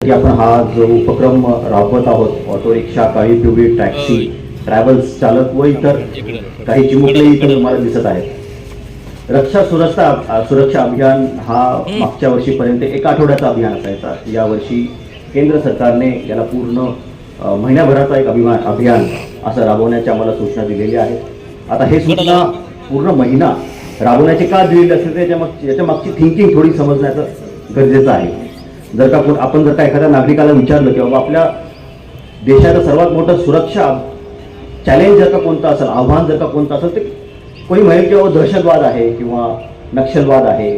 की आपण हा जो उपक्रम राबवत आहोत ऑटो रिक्षा काळी पिवळी टॅक्सी ट्रॅव्हल्स चालक व इतर काही चिमुकले इतर तुम्हाला दिसत आहेत. रक्षा सुरक्षा सुरक्षा अभियान हा मागच्या वर्षीपर्यंत एक आठवड्याचा अभियान असायचा. यावर्षी केंद्र सरकारने याला पूर्ण महिन्याभराचा एक अभिमान अभियान असं राबवण्याची आम्हाला सूचना दिलेल्या आहेत आता हे सूचना पूर्ण महिना राबवण्याचे का दिलेले असते त्याच्या माग याच्या मागची थिंकिंग थोडी समजण्याचं गरजेचं आहे. जर का कोण आपण जर का एखाद्या नागरिकाला विचारलं की बाबा आपल्या देशाचं सर्वात मोठं सुरक्षा चॅलेंज जर का कोणतं असेल आव्हान जर का कोणतं असेल ते कोणी म्हणेल की बाबा दहशतवाद आहे किंवा नक्षलवाद आहे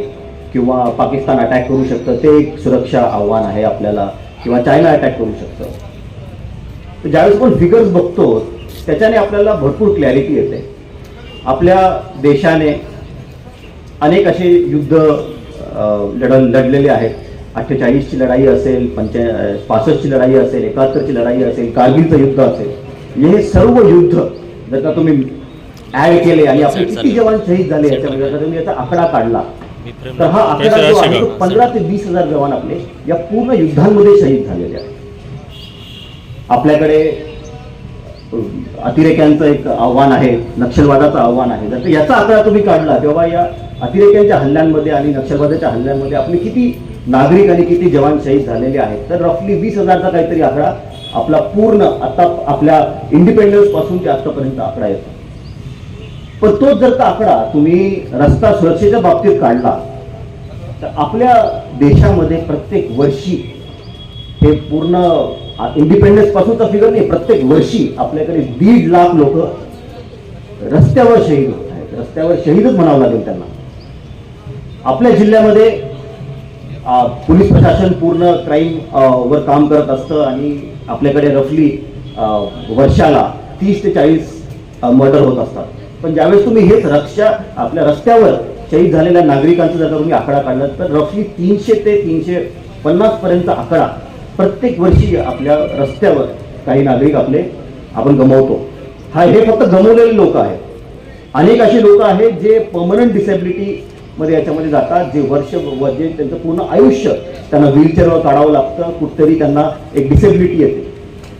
किंवा पाकिस्तान अटॅक करू शकतं ते एक सुरक्षा आव्हान आहे आपल्याला किंवा चायना अटॅक करू शकतं. ज्यावेळेस आपण फिगर्स बघतो त्याच्याने आपल्याला भरपूर क्लॅरिटी येते. आपल्या देशाने अनेक असे युद्ध लढ लढलेले आहेत. अठ्ठेचाळीसची लढाई असेल पंचा पासष्टची लढाई असेल एकाहत्तरची लढाई असेल कारगिलचं युद्ध असेल हे सर्व युद्ध जर का तुम्ही ऍड केले आणि आपले किती जवान शहीद झाले याच्यामध्ये जर तुम्ही याचा आकडा काढला तर हा आकडा जो आहे तो पंधरा ते वीस हजार जवान आपले या पूर्ण युद्धांमध्ये शहीद झालेले आहेत. आपल्याकडे अतिरेक्यांचं एक आव्हान आहे नक्षलवादाचं आव्हान आहे. जर याचा आकडा तुम्ही काढला तेव्हा या अतिरेक्यांच्या हल्ल्यांमध्ये आणि नक्षलवादाच्या हल्ल्यांमध्ये आपले किती नागरिक आणि किती जवान शहीद झालेले आहेत. तर रफली वीस हजारचा काहीतरी आकडा आपला पूर्ण आता आपल्या इंडिपेंडन्सपासून ते आतापर्यंत आकडा येतो. पण तोच जर का आकडा तुम्ही रस्ता सुरक्षेच्या बाबतीत काढला तर आपल्या देशामध्ये प्रत्येक वर्षी हे पूर्ण इंडिपेंडन्स पासूनचा फिगर नाही प्रत्येक वर्षी आपल्याकडे दीड लाख लोक रस्त्यावर शहीद होत आहेत. रस्त्यावर शहीदच म्हणावं लागेल त्यांना. आपल्या जिल्ह्यामध्ये पोलीस प्रशासन पूर्ण क्राईम वर काम करत असतं आणि आपल्याकडे रफली वर्षाला तीस ते चाळीस मर्डर होत असतात. पण ज्यावेळेस तुम्ही हेच रक्षा आपल्या रस्त्यावर शहीद झालेल्या नागरिकांचा जर तुम्ही आकडा काढला तर रफली तीनशे ते तीनशे पन्नास पर्यंत आकडा प्रत्येक वर्षी आपल्या रस्त्यावर काही नागरिक आपले आपण गमावतो. हा हे फक्त गमवलेले लोक आहेत. अनेक असे लोक आहेत जे पर्मनंट डिसेबिलिटी मध्ये याच्यामध्ये जातात जे वर्ष जे त्यांचं पूर्ण आयुष्य त्यांना व्हीलचेअरवर काढावं लागतं कुठतरी त्यांना एक डिसेबिलिटी येते.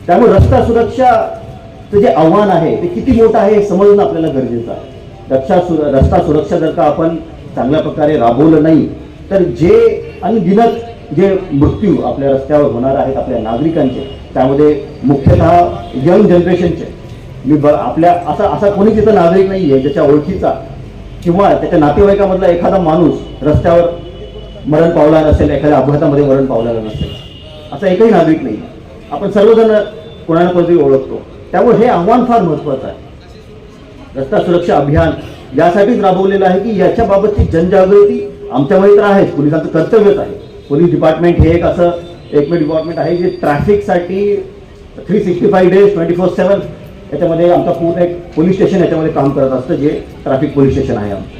त्यामुळे रस्ता सुरक्षाचं जे आव्हान आहे ते किती मोठं आहे हे समजणं आपल्याला गरजेचं आहे. रक्षा सुर रस्ता सुरक्षा जर का आपण चांगल्या प्रकारे राबवलं नाही तर जे अनगिनत जे मृत्यू आपल्या रस्त्यावर होणार आहेत आपल्या नागरिकांचे त्यामध्ये मुख्यतः यंग जनरेशनचे मी ब आपल्या असा असा कोणी तिथं नागरिक नाही आहे ज्याच्या ओळखीचा किंवा त्याच्या नातेवाईकामधला एखादा माणूस रस्त्यावर मरण पावला नसेल एखाद्या अपघातामध्ये मरण पावला नसेल असा एकही नागरिक नाही. आपण सर्वजण कोणा ना कोणतरी ओळखतो. त्यामुळे हे आव्हान फार महत्त्वाचं आहे. रस्ता सुरक्षा अभियान यासाठीच राबवलेलं आहे की याच्या बाबतची जनजागृती आमच्यामध्ये तर आहेच. पोलिसांचं कर्तव्यच आहे. पोलीस डिपार्टमेंट हे एक असं एकमेव डिपार्टमेंट आहे जे ट्रॅफिकसाठी three sixty five days twenty four seven याच्यामध्ये आमचा पूर्ण एक पोलीस स्टेशन याच्यामध्ये काम करत असतं जे ट्रॅफिक पोलीस स्टेशन आहे आमचं.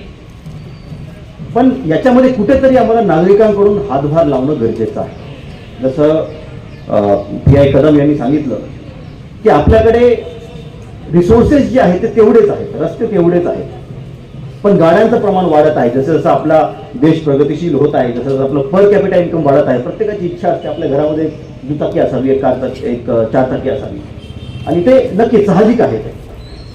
पण याच्यामध्ये कुठेतरी आम्हाला नागरिकांकडून हातभार लावणं गरजेचं आहे. जसं पी आय कदम यांनी सांगितलं की आपल्याकडे रिसोर्सेस जे आहेत ते तेवढेच आहेत रस्ते तेवढेच आहेत. पण गाड्यांचं प्रमाण वाढत आहे. जसं जसं आपला देश प्रगतिशील होत आहे जसं जसं आपलं पर कॅपिटा इन्कम वाढत आहे प्रत्येकाची इच्छा असते आपल्या घरामध्ये दुचाकी असावी एक कार एक चार चारचाकी असावी. आणि ते नक्की साहजिक आहे ते.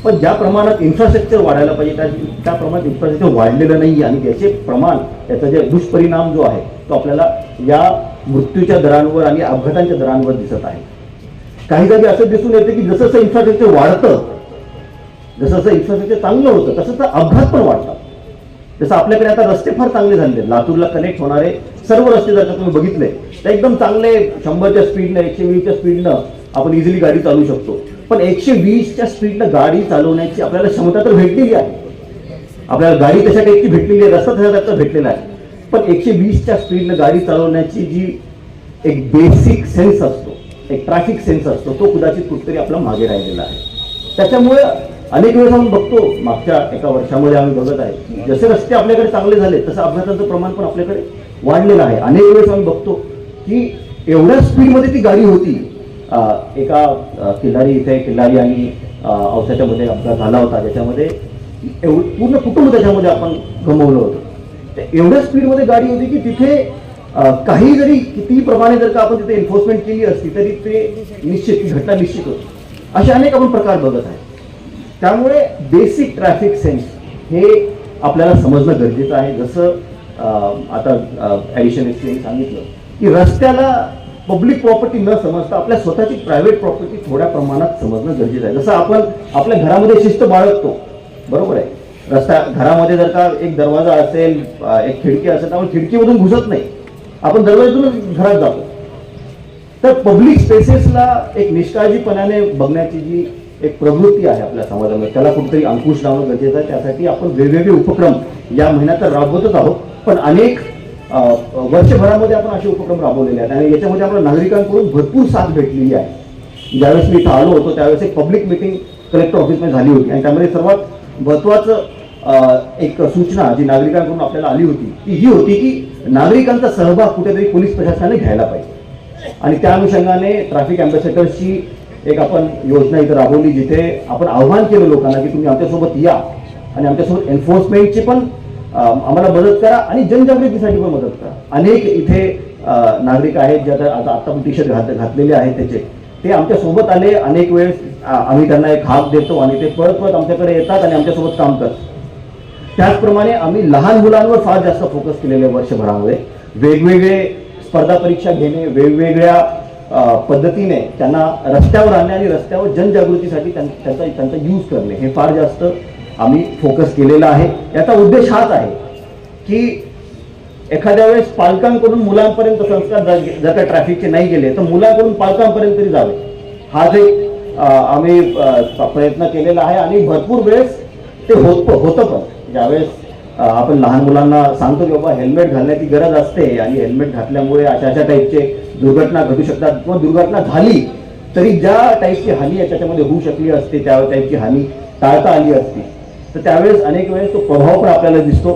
पण ज्या प्रमाणात इन्फ्रास्ट्रक्चर वाढायला पाहिजे त्या त्या प्रमाणात इन्फ्रास्ट्रक्चर वाढलेलं नाही आणि त्याचे प्रमाण त्याचा जे दुष्परिणाम जो आहे तो आपल्याला या मृत्यूच्या दरांवर आणि अपघातांच्या दरांवर दिसत आहे. काही जागी असं दिसून येतं की जसं जसं इन्फ्रास्ट्रक्चर वाढतं जसं जसं इन्फ्रास्ट्रक्चर चांगलं होतं तसं तर अपघात पण वाढतात. जसं आपल्याकडे आता रस्ते फार चांगले झालेले लातूरला कनेक्ट होणारे सर्व रस्ते जर का तुम्ही बघितले तर एकदम चांगले शंभरच्या स्पीडनं एकशे वीसच्या स्पीडनं आपण इझिली गाडी चालवू शकतो. पण एकशे वीसच्या स्पीडनं गाडी चालवण्याची आपल्याला क्षमता तर भेटलेली आहे. आपल्याला गाडी तशा टाईपची भेटलेली आहे रस्ता तशा टाईपचा भेटलेला आहे. पण एकशे वीसच्या स्पीडनं गाडी चालवण्याची जी एक बेसिक सेन्स असतो एक ट्रॅफिक सेन्स असतो तो कदाचित कुठेतरी आपला मागे राहिलेला आहे. त्याच्यामुळे अनेक वेळेस आपण बघतो मागच्या एका वर्षामध्ये आम्ही बघत आहे जसे रस्ते आपल्याकडे चांगले झाले तसं अपघाताचं प्रमाण पण आपल्याकडे वाढलेलं आहे. अनेक वेळेस आम्ही बघतो की एवढ्या स्पीडमध्ये ती गाडी होती एका किल्लारी इथे किल्लारी आणि अवसाच्यामध्ये अपघात झाला होता. ज्याच्यामध्ये एवढं पूर्ण कुटुंब त्याच्यामध्ये आपण गमवलं होतं. एवढ्या स्पीडमध्ये गाडी होती की तिथे काही जरी कितीही प्रमाणे जर का आपण तिथे एन्फोर्समेंट केली असती तरी ते निश्चित ती घटना निश्चित होती. असे अनेक आपण प्रकार बघत आहे त्यामुळे बेसिक ट्रॅफिक सेन्स हे आपल्याला समजणं गरजेचं आहे. जसं आता ॲडिशन यांनी सांगितलं की रस्त्याला पब्लिक प्रॉपर्टी न समजता आपल्या स्वतःची प्रायव्हेट प्रॉपर्टी थोड्या प्रमाणात समजणं गरजेचं आहे. जसं आपण आपल्या घरामध्ये शिस्त बाळगतो. बरोबर आहे. रस्ता घरामध्ये जर का एक दरवाजा असेल एक खिडकी असेल तर आपण खिडकीमधून घुसत नाही. आपण दरवाजातूनच घरात जातो. तर पब्लिक स्पेसेसला एक निष्काळजीपणाने बघण्याची जी एक प्रवृत्ती आहे आपल्या समाजामध्ये त्याला कुठेतरी अंकुश लावणं गरजेचं आहे. त्यासाठी आपण वेगवेगळे उपक्रम या महिन्यात तर राबवतच आहोत. पण अनेक वर्षभरामध्ये आपण असे उपक्रम राबवलेले आहेत. आणि याच्यामध्ये आपल्या नागरिकांकडून भरपूर साथ भेटलेली आहे. ज्यावेळेस मी इथं आलो होतो त्यावेळेस एक पब्लिक मिटिंग कलेक्टर ऑफिसमध्ये झाली होती. आणि त्यामध्ये सर्वात महत्त्वाचं एक सूचना जी नागरिकांकडून आपल्याला आली होती ती ही होती की नागरिकांचा सहभाग कुठेतरी पोलीस प्रशासनाने घ्यायला पाहिजे. आणि त्या अनुषंगाने ट्रॅफिक अँबॅसेडर्सची एक आपण योजना इथं राबवली जिथे आपण आव्हान केलं लोकांना की तुम्ही आमच्यासोबत या. आणि आमच्यासोबत एन्फोर्समेंटची पण आम्हाला मदत करा आणि जनजागृतीसाठी पण मदत करा. अनेक इथे नागरिक आहेत जे आता आता आता पण टी शर्ट घात घातलेले आहेत त्याचे. ते आमच्यासोबत आले अनेक वेळेस आम्ही त्यांना एक हाक देतो आणि ते परत परत आमच्याकडे येतात आणि आमच्यासोबत काम करतात. त्याचप्रमाणे आम्ही लहान मुलांवर फार जास्त फोकस केलेले वर्षभरामध्ये वेगवेगळे स्पर्धा परीक्षा घेणे वेगवेगळ्या पद्धतीने त्यांना रस्त्यावर आणणे आणि रस्त्यावर जनजागृतीसाठी त्यांचा त्याचा त्यांचा यूज करणे हे फार जास्त आम्ही फोकस केलेला आहे. याचा उद्देश हाच आहे की एखाद्या वेळेस पालकांकडून मुलांपर्यंत संस्कार जर जर का ट्रॅफिकचे नाही गेले तर मुलांकडून पालकांपर्यंत तरी जावे. हा जे आम्ही प्रयत्न केलेला आहे आणि भरपूर वेळेस ते होत होतं पण. ज्यावेळेस आपण लहान मुलांना सांगतो की बाबा हेल्मेट घालण्याची गरज असते आणि हेल्मेट घातल्यामुळे अशा अशा टाईपचे दुर्घटना घडू शकतात किंवा दुर्घटना झाली तरी ज्या टाईपची हानी याच्यामध्ये त्याच्यामध्ये होऊ शकली असते त्या टाईपची हानी टाळता आली असती. तर त्यावेळेस अनेक वेळेस तो प्रभाव पण आपल्याला दिसतो.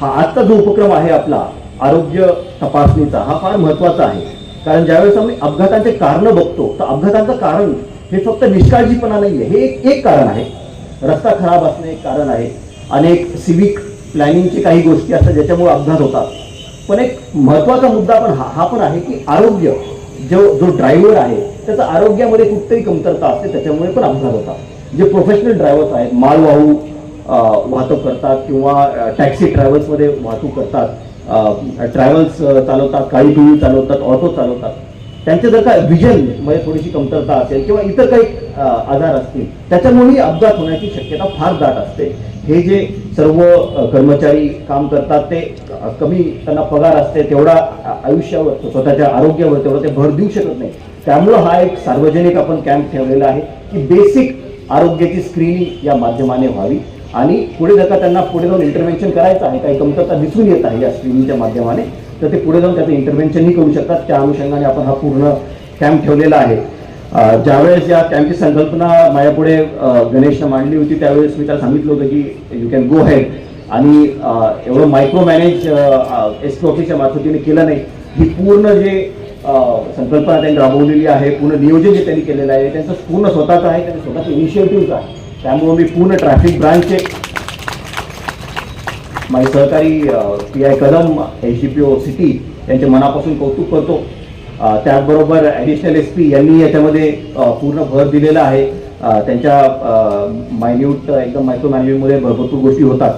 हा आजचा जो उपक्रम आहे आपला आरोग्य तपासणीचा हा फार महत्त्वाचा आहे. कारण ज्यावेळेस आम्ही अपघातांचे कारण बघतो तर अपघातांचं कारण हे फक्त निष्काळजीपणा नाही आहे हे एक एक कारण आहे. रस्ता खराब असणे एक कारण आहे. अनेक सिविक प्लॅनिंगची काही गोष्टी असतात ज्याच्यामुळे अपघात होतात. पण एक महत्त्वाचा मुद्दा पण हा हा पण आहे की आरोग्य जो जो ड्रायव्हर आहे त्याचं आरोग्यामध्ये कुठतरी कमतरता असते त्याच्यामुळे पण अपघात होतात. जे प्रोफेशनल ड्रायव्हर्स आहेत मालवाहू वाहतूक करतात किंवा टॅक्सी ट्रॅव्हल्समध्ये वाहतूक करतात ट्रॅव्हल्स चालवतात काही टू चालवतात ऑटो चालवतात. त्यांचे जर का विजनमध्ये थोडीशी कमतरता असेल किंवा इतर काही आजार असतील त्याच्यामुळेही अपघात होण्याची शक्यता फार दाट असते. हे जे सर्व कर्मचारी काम करतात ते कमी त्यांना पगार असते तेवढा आयुष्यावर स्वतःच्या आरोग्यावर तेवढं ते भर देऊ शकत नाही. त्यामुळं हा एक सार्वजनिक आपण कॅम्प ठेवलेला आहे की बेसिक आरोग्याची स्क्रीनिंग या माध्यमाने व्हावी. आणि पुढे जर का त्यांना पुढे जाऊन इंटरव्हेन्शन करायचं आहे काही कमतरता दिसून येत आहे या स्क्रीनिंगच्या माध्यमाने तर ते पुढे जाऊन त्याचं इंटरव्हेन्शनही करू शकतात. त्या अनुषंगाने आपण हा पूर्ण कॅम्प ठेवलेला आहे. ज्यावेळेस या कॅम्पची संकल्पना माझ्यापुढे गणेशनं मांडली होती त्यावेळेस मी त्याला सांगितलं होतं की यू कॅन गो हेड आणि एवढं मायक्रो मॅनेज एस पी ऑफिसच्या मार्फतीने केलं नाही. ही पूर्ण जे संकल्पना त्यांनी राबवलेली आहे पूर्ण नियोजन जे त्यांनी केलेलं आहे त्यांचं पूर्ण स्वतःचं आहे त्यांचं स्वतःचं इनिशिएटिव्ह आहे. त्यामुळे मी पूर्ण ट्रॅफिक ब्रांचचे माझे सहकारी P I Kadam H D P O city यांचे मनापासून कौतुक करतो. त्याचबरोबर ॲडिशनल एस पी यांनी याच्यामध्ये पूर्ण भर दिलेला आहे. त्यांच्या मायन्यूट एकदम मायक्रो मॅनेजमेंटमध्ये भरपूर गोष्टी होतात.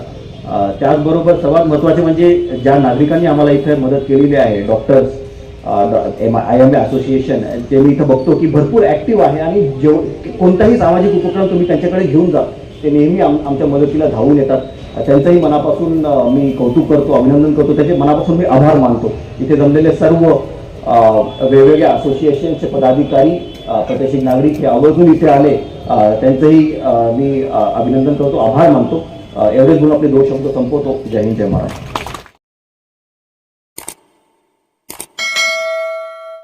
त्याचबरोबर सर्वात महत्त्वाचे म्हणजे ज्या नागरिकांनी आम्हाला इथे मदत केलेली आहे doctors M I M A association ते मी इथं बघतो की भरपूर ॲक्टिव्ह आहे आणि जेव कोणताही सामाजिक उपक्रम तुम्ही त्यांच्याकडे घेऊन जा. ते नेहमी आम आमच्या मदतीला धावून येतात. त्यांचंही मनापासून मी कौतुक करतो अभिनंदन करतो. त्याचे मनापासून मी आभार मानतो. इथे जमलेले सर्व वेगवेगळ्या असोसिएशनचे पदाधिकारी प्रादेशिक नागरिक हे आवर्जून इथे आले. त्यांचंही मी अभिनंदन करतो आभार मानतो. एवढेच म्हणून आपले दोन शब्द संपवतो. जय हिंद जय महाराष्ट्र.